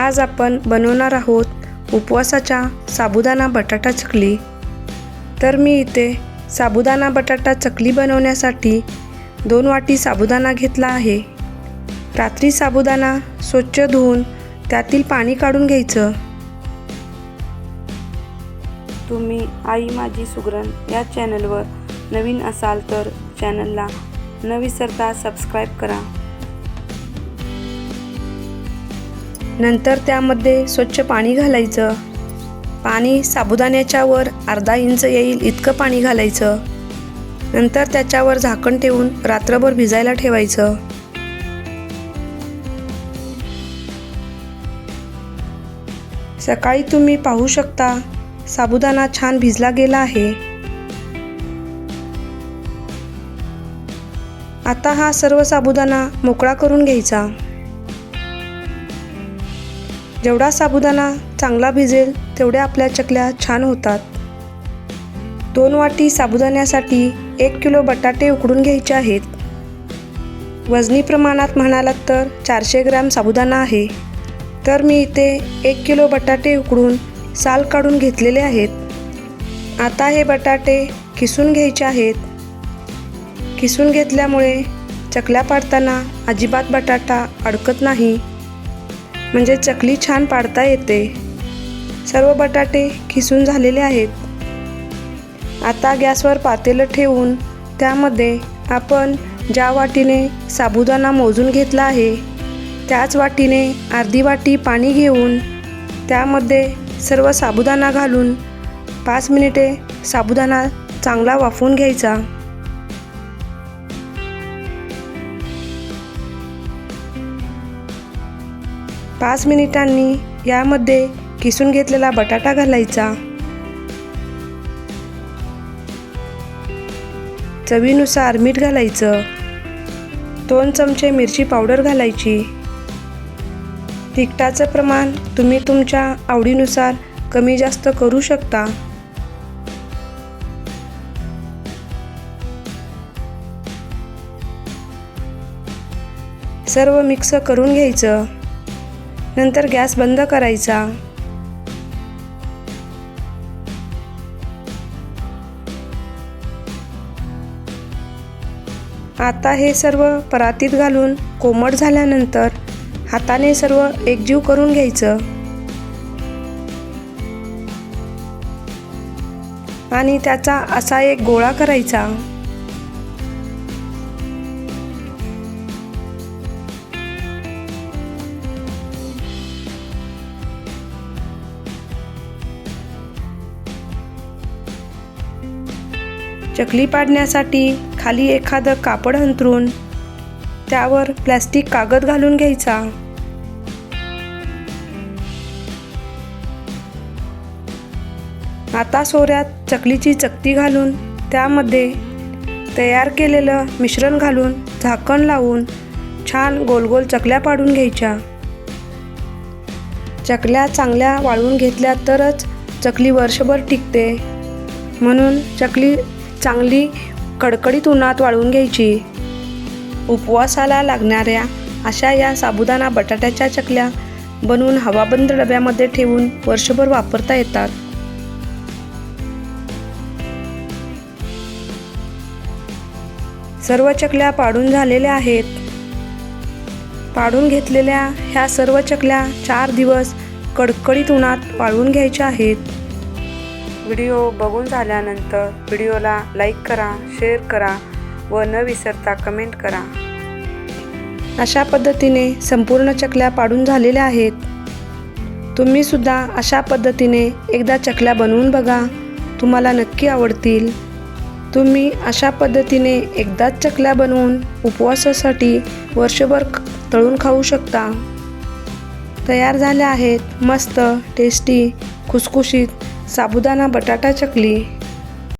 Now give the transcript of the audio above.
आज आपण बनवणार आहोत उपवासाच्या साबुदाणा बटाटा चकली. तर मी इथे साबुदाणा बटाटा चकली बनवण्यासाठी दोन वाटी साबुदाणा घेतला आहे. रात्री साबुदाणा स्वच्छ धुवून त्यातील पाणी काढून घ्यायचं. तुम्ही आई माझी सुगरण या चॅनलवर नवीन असाल तर चॅनलला न विसरता सबस्क्राईब करा. नंतर त्यामध्ये स्वच्छ पाणी घालायचं. पाणी साबुदाण्याच्या वर अर्धा इंच येईल इतकं पाणी घालायचं. नंतर त्याच्यावर झाकण ठेवून रात्रभर भिजायला ठेवायचं. सकाळी तुम्ही पाहू शकता साबुदाणा छान भिजला गेला आहे. आता हा सर्व साबुदाणा मोकळा करून घ्यायचा. जेवढा साबुदाणा चांगला भिजेल तेवढ्या आपल्या चकल्या छान होतात. दोन वाटी साबुदाण्यासाठी एक किलो बटाटे उकडून घ्यायचे आहेत. वजनी प्रमाणात म्हणालात तर चारशे ग्रॅम साबुदाणा आहे. तर मी इथे एक किलो बटाटे उकडून साल काढून घेतलेले आहेत. आता हे बटाटे किसून घ्यायचे आहेत. किसून घेतल्यामुळे चकल्या पाडताना अजिबात बटाटा अडकत नाही. म्हणजे चकली छान पाडता येते. सर्व बटाटे खिसून झालेले आहेत. आता गॅसवर पातेलं ठेवून त्यामध्ये आपण ज्या वाटीने साबुदाणा मोजून घेतला आहे त्याच वाटीने अर्धी वाटी पाणी घेऊन त्यामध्ये सर्व साबुदाणा घालून पाच मिनिटे साबुदाणा चांगला वाफवून घ्यायचा. पाच मिनिटांनी यामध्ये किसून घेतलेला बटाटा घालायचा. चवीनुसार मीठ घालायचं. दोन चमचे मिरची पावडर घालायची. तिखटाचं प्रमाण तुम्ही तुमच्या आवडीनुसार कमी जास्त करू शकता. सर्व मिक्स करून घ्यायचं. नंतर गॅस बंद करायचा. आता हे सर्व परातीत घालून कोमट झाल्यानंतर हाताने सर्व एकजीव करून घ्यायचं. आणि त्याचा असा एक गोळा करायचा. चकली पाडण्यासाठी खाली एखादं कापड अंथरून त्यावर प्लॅस्टिक कागद घालून घ्यायचा. आता सोऱ्यात चकलीची चकती घालून त्यामध्ये तयार केलेलं मिश्रण घालून झाकण लावून छान गोल गोल चकल्या पाडून घ्यायच्या. चकल्या चांगल्या वाळवून घेतल्या तरच चकली वर्षभर टिकते. म्हणून चकली चांगली कडकडीत उन्हात वाळवून घ्यायची. उपवासाला लागणाऱ्या अशा या साबुदाणा बटाट्याच्या चकल्या बनवून हवाबंद डब्यामध्ये ठेवून वर्षभर वापरता येतात. सर्व चकल्या पाडून झालेल्या आहेत. पाडून घेतलेल्या ह्या सर्व चकल्या चार दिवस कडकडीत उन्हात वाळवून घ्यायच्या आहेत. व्हिडिओ बघून झाल्यानंतर व्हिडिओला लाईक करा शेअर करा व न विसरता कमेंट करा. अशा पद्धतीने संपूर्ण चकल्या पाडून झालेल्या आहेत. तुम्ही सुद्धा अशा पद्धतीने एकदा चकल्या बनवून बघा. तुम्हाला नक्की आवडतील. तुम्ही अशा पद्धतीने एकदाच चकल्या बनवून उपवासासाठी वर्षभर तळून खाऊ शकता. तयार झाल्या आहेत मस्त टेस्टी खुसखुशीत साबुदाणा बटाटा चकली